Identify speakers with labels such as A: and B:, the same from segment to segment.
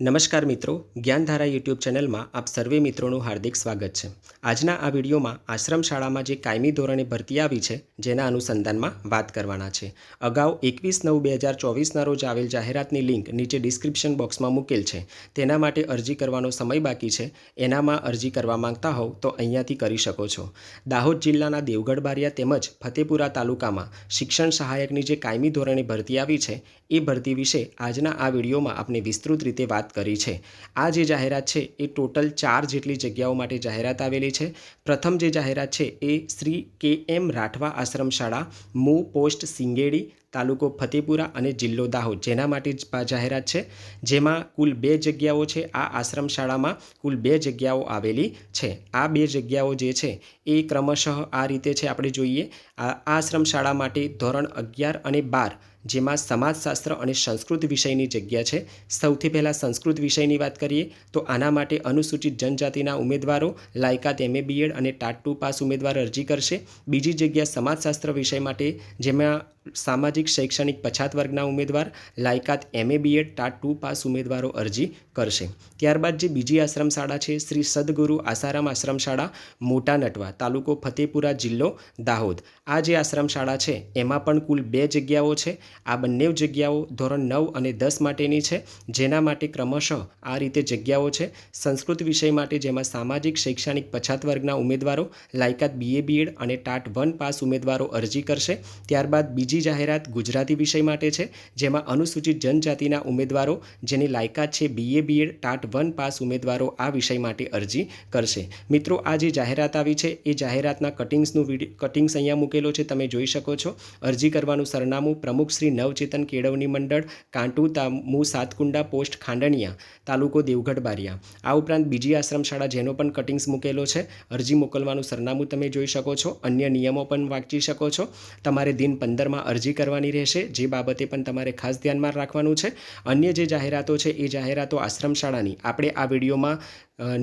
A: નમસ્કાર મિત્રો, જ્ઞાનધારા યુટ્યુબ ચેનલમાં આપ સર્વે મિત્રોનું હાર્દિક સ્વાગત છે. આજના આ વિડીયોમાં આશ્રમ શાળામાં જે કાયમી ધોરણે ભરતી આવી છે, જેના અનુસંધાનમાં વાત કરવાના છે. અગાઉ એકવીસ નવ બે હજાર ચોવીસના રોજ આવેલ જાહેરાતની લિંક નીચે ડિસ્ક્રિપ્શન બોક્સમાં મૂકેલ છે. તેના માટે અરજી કરવાનો સમય બાકી છે. એનામાં અરજી કરવા માંગતા હોવ તો અહીંયાથી કરી શકો છો. દાહોદ જિલ્લાના દેવગઢ બારિયા તેમજ ફતેપુરા તાલુકામાં શિક્ષણ સહાયકની જે કાયમી ધોરણે ભરતી આવી છે, એ ભરતી વિશે આજના આ વિડીયોમાં આપણે વિસ્તૃત રીતે વાત કરી છે. આ જે જાહેરાત છે, એ ટોટલ ચાર જેટલી જગ્યાઓ માટે જાહેરાત આવેલી છે. પ્રથમ જે જાહેરાત છે, એ શ્રી કે એમ રાઠવા આશ્રમ શાળા મો પોસ્ટ સિંગેડી તાલુકો ફતેપુરા અને જિલ્લો દાહોદ. જેના માટે જ જાહેરાત છે. જેમાં કુલ બે જગ્યાઓ છે. આ આશ્રમ શાળામાં કુલ બે જગ્યાઓ આવેલી છે. આ બે જગ્યાઓ જે છે એ ક્રમશઃ આ રીતે છે. આપણે જોઈએ, આ આશ્રમ શાળા માટે ધોરણ અગિયાર અને બાર, જેમાં સમાજશાસ્ત્ર અને સંસ્કૃત વિષયની જગ્યા છે. સૌથી પહેલાં સંસ્કૃત વિષયની વાત કરીએ, તો આના માટે અનુસૂચિત જનજાતિના ઉમેદવારો, લાયકાત એમએ બીએડ અને ટાટ ટુ પાસ ઉમેદવાર અરજી કરશે. બીજી જગ્યા સમાજશાસ્ત્ર વિષય માટે, જેમાં સામાજિક, શૈક્ષણિક પછાત વર્ગના ઉમેદવાર, લાયકાત MA BEd TAT two pass ઉમેદવારો અરજી કરશે. ત્યારબાદ જે બીજી આશ્રમ શાળા છે, શ્રી સદગુરુ આસારામ આશ્રમ શાળા મોટા નટવા, તાલુકો ફતેપુરા જિલ્લો દાહોદ. આ જે આશ્રમ શાળા છે, એમાં પણ કુલ બે જગ્યાઓ છે. આ બંને જગ્યાઓ ધોરણ નવ અને દસ માટેની છે, જેના માટે ક્રમશઃ આ રીતે જગ્યાઓ છે. સંસ્કૃત વિષય માટે જેમાં સામાજિક, શૈક્ષણિક પછાત વર્ગના ઉમેદવારો, લાયકાત બીએ બીએડ અને ટાટ વન પાસ ઉમેદવારો અરજી કરશે. ત્યારબાદ બીજી જાહેરાત ગુજરાતી વિષય માટે છે, જેમાં અનુસૂચિત જનજાતિના ઉમેદવારો, જેની લાયકાત છે BA BEd TAT one pass ઉમેદવારો આ વિષય માટે અરજી કરશે. મિત્રો, આ જે જાહેરાત આવી છે, એ જાહેરાતના કટિંગ્સનું વીડિયો કટિંગ્સ અહીંયા મૂકેલો છે, તમે જોઈ શકો છો. અરજી કરવાનું સરનામું પ્રમુખ શ્રી નવચેતન કેળવણી મંડળ, કાંટુ તામુ સાતકુંડા પોસ્ટ ખાંડણિયા, તાલુકો દેવગઢ બારિયા. આ ઉપરાંત બીજી આશ્રમ શાળા જેનો પણ કટિંગ્સ મૂકેલો છે. અરજી મોકલવાનું સરનામું તમે જોઈ શકો છો. અન્ય નિયમો પણ વાંચી શકો છો. તમારે દિન પંદરમાં અરજી કરવાની રહેશે. જે બાબતે પણ તમારે ખાસ ધ્યાનમાં રાખવાનું છે. અન્ય જે જાહેરાતો છે, એ જાહેરાતો આશ્રમ શાળાની આપણે આ વિડીયોમાં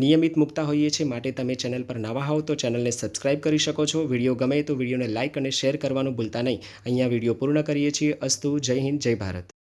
A: નિયમિત મૂકતા હોઈએ છીએ. માટે તમે ચેનલ પર નવા હોવ તો ચેનલને સબસ્ક્રાઇબ કરી શકો છો. વીડિયો ગમે તો વિડીયોને લાઇક અને શેર કરવાનું ભૂલતા નહીં. અહીંયા વીડિયો પૂર્ણ કરીએ છીએ. અસ્તુ, જય હિન્દ, જય ભારત.